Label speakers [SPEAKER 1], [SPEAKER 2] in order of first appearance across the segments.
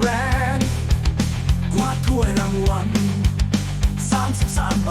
[SPEAKER 1] แรงกว่าถ้วยรางวัลสามสิบสามใบ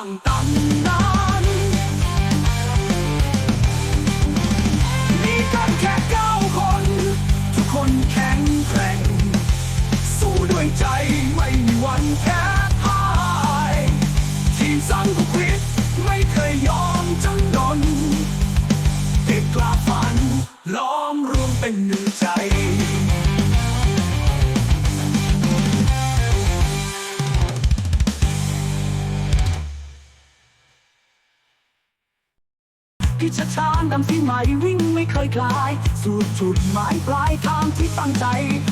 [SPEAKER 1] างตำนานมีกันแค่เก้าคน ทุกคนแข็งแกร่ง สู้ด้วยใจไม่มีวันแพ้พ่าย ทีมสังกุคิดไม่เคยยอมจัำนนติดกล้าฝัน ล้อมรวมเป็นหนึ่งใจ พิชชานดำที่ใหม่วิ่งไม่เคยคลาย สู่จุดหมายปลายทางที่ตั้งใจ